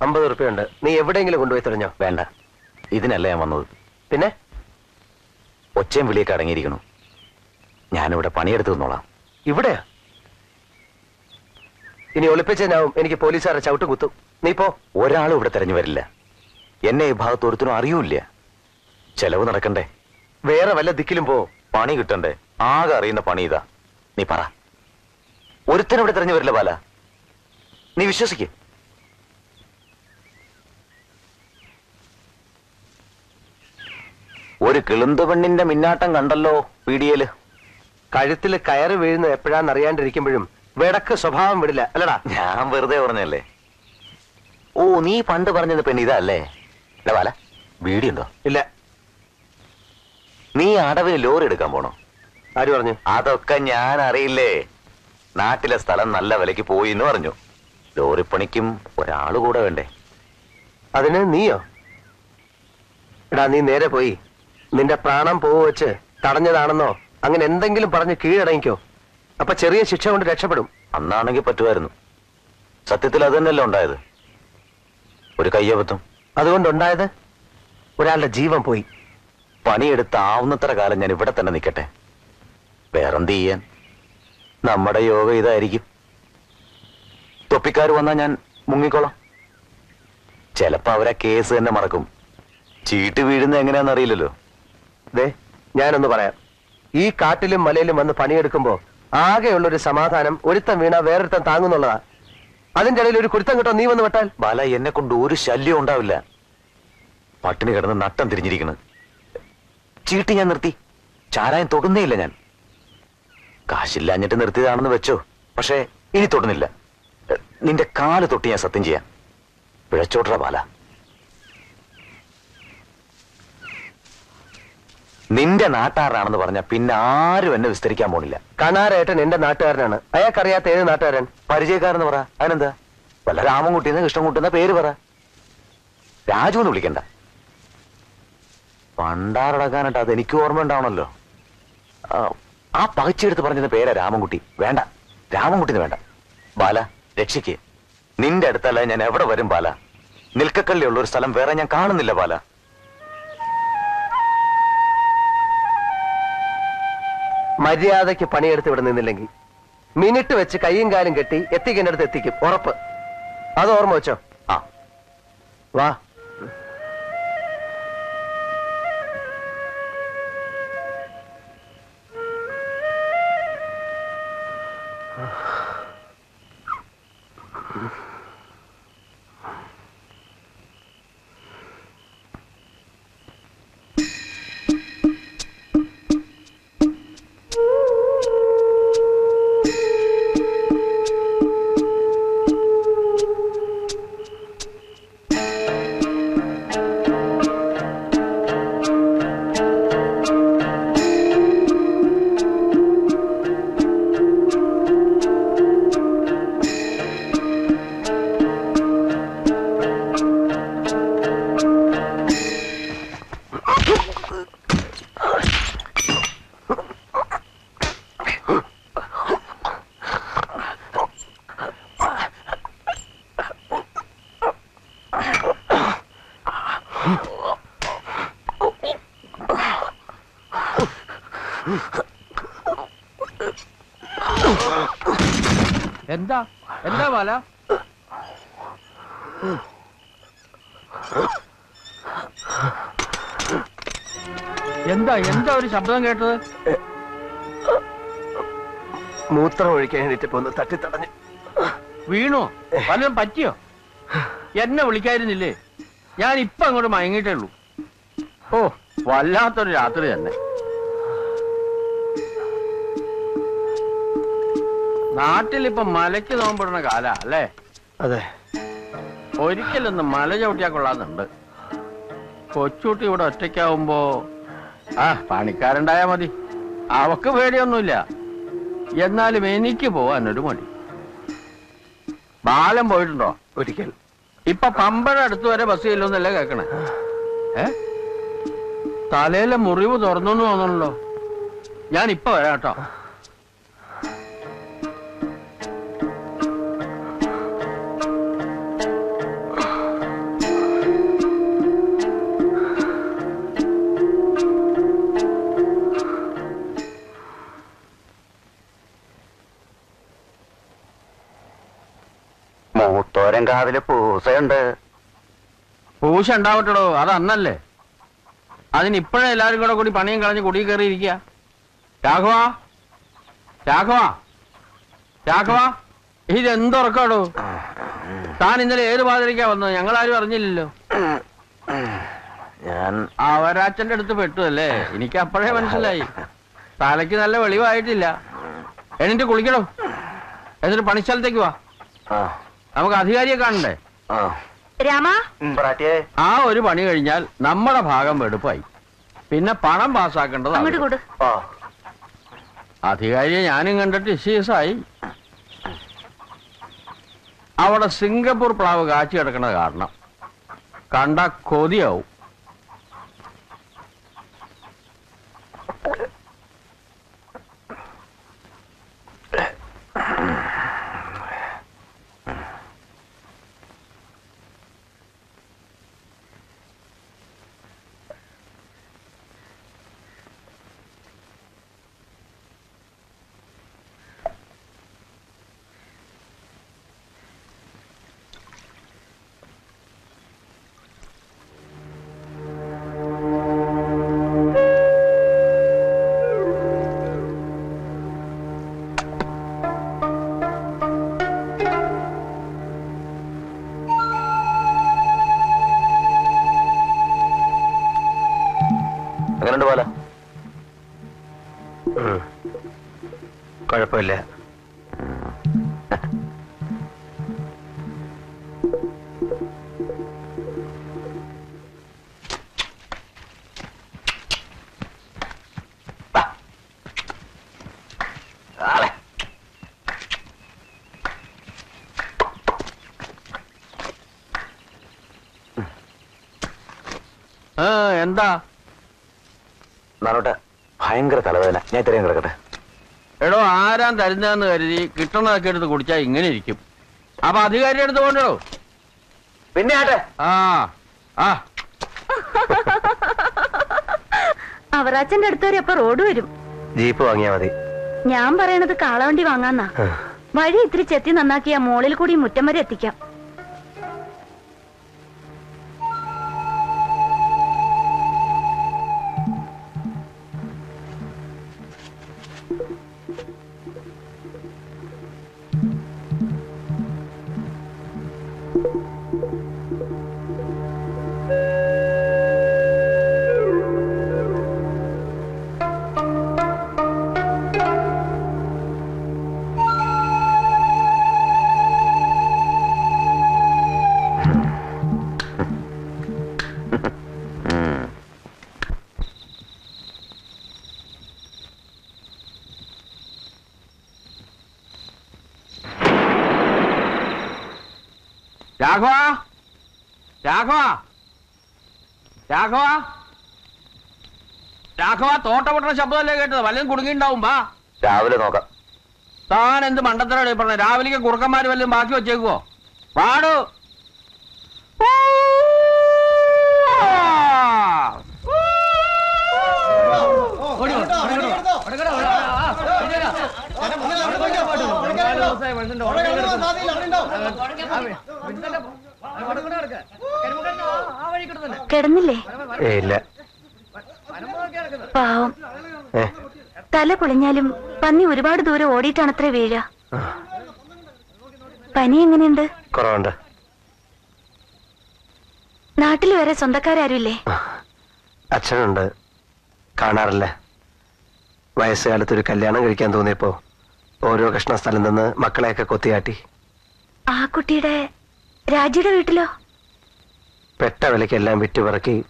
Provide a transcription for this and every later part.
അമ്പത് ഉറുപ്പ്യുണ്ട് നീ എവിടെയെങ്കിലും കൊണ്ടുപോയി തെളിഞ്ഞോ? വേണ്ട. ഇതിനല്ല ഞാൻ വന്നത്. പിന്നെ? ഒച്ചയും വിളിയൊക്കെ അടങ്ങിയിരിക്കണു ഞാനിവിടെ പണിയെടുത്ത് നിന്നോളാം. ഇവിടെയാ? ഇനി ഒളിപ്പിച്ചതിനാവും എനിക്ക് പോലീസുകാരെ ചവിട്ട് കുത്തും. നീ പോ. ഒരാളും ഇവിടെ തെരഞ്ഞു വരില്ല. എന്നെ ഈ ഭാഗത്ത് ഒരുത്തിനും അറിയൂല്ല. ചെലവ് നടക്കണ്ടേ? വേറെ വല്ല ദിക്കിലും പോ. പണി കിട്ടണ്ടേ? ആകെ അറിയുന്ന പണി ഇതാ. നീ പറ. ഒരുത്തനും ഇവിടെ തെരഞ്ഞു വരില്ല ബാല. നീ വിശ്വസിക്ക്. ഒരു കിളുന്ത് പെണ്ണിന്റെ മിന്നാട്ടം കണ്ടല്ലോ പീഡിയയിൽ കഴുത്തിൽ കയറ് വീഴുന്ന എപ്പോഴാന്ന് അറിയാണ്ടിരിക്കുമ്പോഴും വിടക്ക് സ്വഭാവം വിടില്ല അല്ലടാ? ഞാൻ വെറുതെ പറഞ്ഞല്ലേ? ഓ നീ പണ്ട് പറഞ്ഞത് പെണ്ണ് ഇതല്ലേ? ബാല വീടിയുണ്ടോ ഇല്ല. നീ അടവിന് ലോറി എടുക്കാൻ പോണോ? ആര് പറഞ്ഞു? അതൊക്കെ ഞാൻ അറിയില്ലേ. നാട്ടിലെ സ്ഥലം നല്ല വിലക്ക് പോയി എന്ന് പറഞ്ഞു. ലോറിപ്പണിക്കും ഒരാൾ കൂടെ വേണ്ടേ? അതിന് നീയോ? എടാ നീ നേരെ പോയി. നിന്റെ പ്രാണം പോവ് വെച്ച് തടഞ്ഞതാണെന്നോ അങ്ങനെ എന്തെങ്കിലും പറഞ്ഞ് കീഴടങ്ങിക്കോ. അപ്പൊ ചെറിയ ശിക്ഷ കൊണ്ട് രക്ഷപ്പെടും. അന്നാണെങ്കിൽ പറ്റുമായിരുന്നു. സത്യത്തിൽ അത് തന്നെയല്ല ഉണ്ടായത്? ഒരു കയ്യബദ്ധം. അതുകൊണ്ടുണ്ടായത് ഒരാളുടെ ജീവൻ പോയി. പണിയെടുത്ത ആവുന്നത്ര കാലം ഞാൻ ഇവിടെ തന്നെ നിൽക്കട്ടെ. വേറെന്ത് ചെയ്യാൻ? നമ്മുടെ യോഗ ഇതായിരിക്കും. തൊപ്പിക്കാർ വന്നാൽ ഞാൻ മുങ്ങിക്കോളാം. ചിലപ്പോൾ അവരാ കേസ് തന്നെ മറക്കും. ചീട്ട് വീഴുന്ന എങ്ങനെയാണെന്ന് അറിയില്ലല്ലോ. ദേ ഞാനൊന്ന് പറയാം. ഈ കാട്ടിലും മലയിലും വന്ന് പണിയെടുക്കുമ്പോ ആകെയുള്ള ഒരു സമാധാനം ഒരുത്തൻ വീണ വേറൊരുത്തൻ താങ്ങുന്നുള്ളതാ. അതിന്റെ ഇടയിൽ ഒരു കുരുത്തം കിട്ടോ നീ വന്ന് വിട്ടാൽ ബാല എന്നെ കൊണ്ട് ഒരു ശല്യം ഉണ്ടാവില്ല. പട്ടിണി കിടന്ന് നട്ടം തിരിഞ്ഞിരിക്കണ്. ചീട്ടി ഞാൻ നിർത്തി. ചാരായം തൊടുന്നേയില്ല ഞാൻ. കാശില്ലാഞ്ഞിട്ട് നിർത്തിയതാണെന്ന് വെച്ചോ. പക്ഷേ ഇനി തൊടുന്നില്ല. നിന്റെ കാൽ തൊട്ട് ഞാൻ സത്യം ചെയ്യാം. പിഴച്ചോട്ടറ ബാല. നിന്റെ നാട്ടാറാണെന്ന് പറഞ്ഞ പിന്നെ ആരും എന്നെ വിസ്തരിക്കാൻ പോണില്ല. കണാരേട്ടൻ എന്റെ നാട്ടുകാരനാണ്. അയാൾക്കറിയാത്ത ഏത് നാട്ടുകാരൻ? പരിചയക്കാരെന്ന് പറ. അതിനെന്താ വല്ല രാമൻകുട്ടിന്ന് കൃഷ്ണൻകുട്ടിന്ന പേര് പറ. രാജു എന്ന് വിളിക്കണ്ട. പണ്ടാറടക്കാനായിട്ട് അത് എനിക്ക് ഓർമ്മ ഉണ്ടാവണല്ലോ. ആ, പകച്ചെടുത്ത് പറഞ്ഞത് പേരാ രാമൻകുട്ടി. വേണ്ട. രാമൻകുട്ടിന്ന് വേണ്ട. ബാല രക്ഷിക്ക്. നിന്റെ അടുത്തല്ല ഞാൻ എവിടെ വരും ബാല? നിൽക്കക്കള്ളിയുള്ള ഒരു സ്ഥലം വേറെ ഞാൻ കാണുന്നില്ല ബാല. മര്യാദയ്ക്ക് പണിയെടുത്ത് ഇവിടെ നിന്നില്ലെങ്കിൽ മിനിറ്റ് വെച്ച് കൈയും കാലും കെട്ടി എത്തിക്കേണ്ട അടുത്ത് എത്തിക്കും. ഉറപ്പ്. അത് ഓർമ്മ വെച്ചോ? ആ. വാ. എന്താ? എന്താ ബാല എന്താ? എന്താ ഒരു ശബ്ദം കേട്ടത്? മൂത്രം ഒഴിക്കാൻ എണീറ്റപ്പോ ഒന്ന് തട്ടിത്തടഞ്ഞു. വീണോ? വല്ലതും പറ്റിയോ? എന്നെ വിളിക്കായിരുന്നില്ലേ? ഞാൻ ഇപ്പൊ അങ്ങോട്ട് മയങ്ങിയിട്ടേ ഉള്ളൂ. ഓ വല്ലാത്തൊരു രാത്രി തന്നെ. നാട്ടിലിപ്പൊ മലയ്ക്ക് നോമ്പിടുന്ന കാല അല്ലേ? അതെ. ഒരിക്കലൊന്ന് മല ചവിട്ടിയാ കൊള്ളാന്നുണ്ട് കൊച്ചുട്ടി ഇവിടെ ഒറ്റയ്ക്കാവുമ്പോ ആ പണിക്കാരുണ്ടായാ മതി. അവക്ക് പേടിയൊന്നുമില്ല. എന്നാലും എനിക്ക് പോവാനൊരു മടി. ബാലം പോയിട്ടുണ്ടോ? ഒരിക്കൽ. ഇപ്പൊ പമ്പഴ അടുത്ത് വരെ ബസ് ചെല്ലുന്നല്ലേ കേക്കണേ? ഏ? തലയിലെ മുറിവ് തുറന്നു തോന്നണല്ലോ ഞാൻ ഇപ്പൊ വരാം കേട്ടോ ആലങ്കാവിൽ പൂസയുണ്ട്. പൂശ ഉണ്ടാവട്ടോ അത് അന്നല്ലേ. അതിനിപ്പോഴേ എല്ലാവരും കൂടെ കൂടി പണിയും കളഞ്ഞ് കുടി കയറിയിരിക്കുക രാഘവ രാഘവ രാഘവ ഇതെന്തുറക്കാടോ? താൻ ഇന്നലെ ഏത് പാതിരിക്കാ വന്നത്? ഞങ്ങളാരും അറിഞ്ഞില്ലല്ലോ. ഞാൻ അവരാച്ചന്റെ അടുത്ത് പെട്ടു അല്ലേ? എനിക്ക് അപ്പോഴേ മനസ്സിലായി. തലയ്ക്ക് നല്ല വെളിവായിട്ടില്ല. എന്നിട്ട് കുളിക്കണോ എന്നിട്ട് പണിസ്ഥലത്തേക്ക് വാ. നമുക്ക് അധികാരിയെ കാണണ്ടേ? ആ. രാമ? പ്രാട്ടിയേ ആ ഒരു പണി കഴിഞ്ഞാൽ നമ്മുടെ ഭാഗം വെടുപ്പായി. പിന്നെ പണം പാസ്സാക്കേണ്ടത് അങ്ങോട്ട് കൊടു. ആ. അധികാരിയെ ഞാനും കണ്ടിട്ട് ഇഷ്യൂസായി അവിടെ സിംഗപ്പൂർ പ്ലാവ് കാച്ചി കിടക്കണ കാരണം കണ്ട കൊതിയാവും. എന്താ? നാനോട്ടെ ഭയങ്കര തലവേദന. ഞാൻ ഇത്രയും കിടക്കട്ടെ. എടോ ആരാൻ തരുന്നതെന്ന് കരുതി കിട്ടണതൊക്കെ എടുത്ത് കുടിച്ചാൽ ഇങ്ങനെ ഇരിക്കും. അപ്പൊ അധികാരിയുടെ അടുത്ത് കൊണ്ടോ പിന്നെ ആട്ടെ. ആ ആ. അവറാച്ചന്റെ അടുത്ത് വരെ അപ്പൊ റോഡ് വരും. ജീപ്പ് വാങ്ങിയാ മതി. ഞാൻ പറയണത് കാളവണ്ടി വാങ്ങാന്നാ. വഴി ഇത്തിരി ചെത്തി നന്നാക്കിയ മോളിൽ കൂടി മുറ്റം വരെ എത്തിക്കാം. രാഘവ രാഘവ രാഘവ രാഘവ തോട്ടപ്പെട്ട ശബ്ദമല്ലേ കേട്ടത് വല്ലതും കുടുങ്ങിണ്ടാവും ബാ രാവിലെ നോക്കാം താൻ എന്ത് മണ്ടത്തരാണ് പറഞ്ഞത് രാവിലേക്ക് കുറുക്കന്മാര് വല്ലതും ബാക്കി വെച്ചേക്കുവോ പാടു കിടന്നില്ലേ? ഇല്ല. പാവം. തല പൊളിഞ്ഞാലും പന്നി ഒരുപാട് ദൂരം ഓടിയിട്ടാണ് അത്ര വീഴ പനി എങ്ങനെയുണ്ട്? കുറവുണ്ട്. നാട്ടിൽ വരെ സ്വന്തക്കാരാരുമില്ലേ? അച്ഛനുണ്ട്. കാണാറില്ല. വയസ്സുകാലത്ത് ഒരു കല്യാണം കഴിക്കാൻ തോന്നിയപ്പോ ഓരോ കഷ്ണ സ്ഥലം നിന്ന് മക്കളെയൊക്കെ കൊത്തിയാട്ടി. ആ കുട്ടിയുടെ രാജിയുടെ വീട്ടിലോ? പെട്ട വിലക്കെല്ലാം വിറ്റുപിറക്കി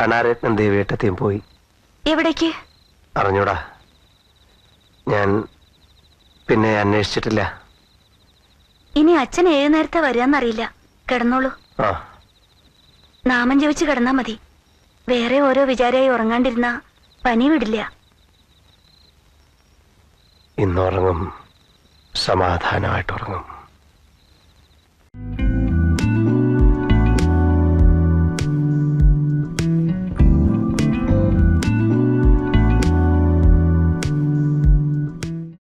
കണാരത്നം ദേവിയേട്ടത്തെയും പോയി. എവിടേക്ക്? അറിഞ്ഞൂടാ. ഞാൻ പിന്നെ അന്വേഷിച്ചിട്ടില്ല. ഇനി അച്ഛൻ ഏത് നേരത്തെ വരാന്നറിയില്ല. കിടന്നോളൂ. ആ. നാമം ജപിച്ച് കിടന്നാ മതി. വേറെ ഓരോ വിചാരമായി ഉറങ്ങാണ്ടിരുന്ന പനി വിടില്ല. ഇന്നുറങ്ങും. സമാധാനമായിട്ട് ഉറങ്ങും.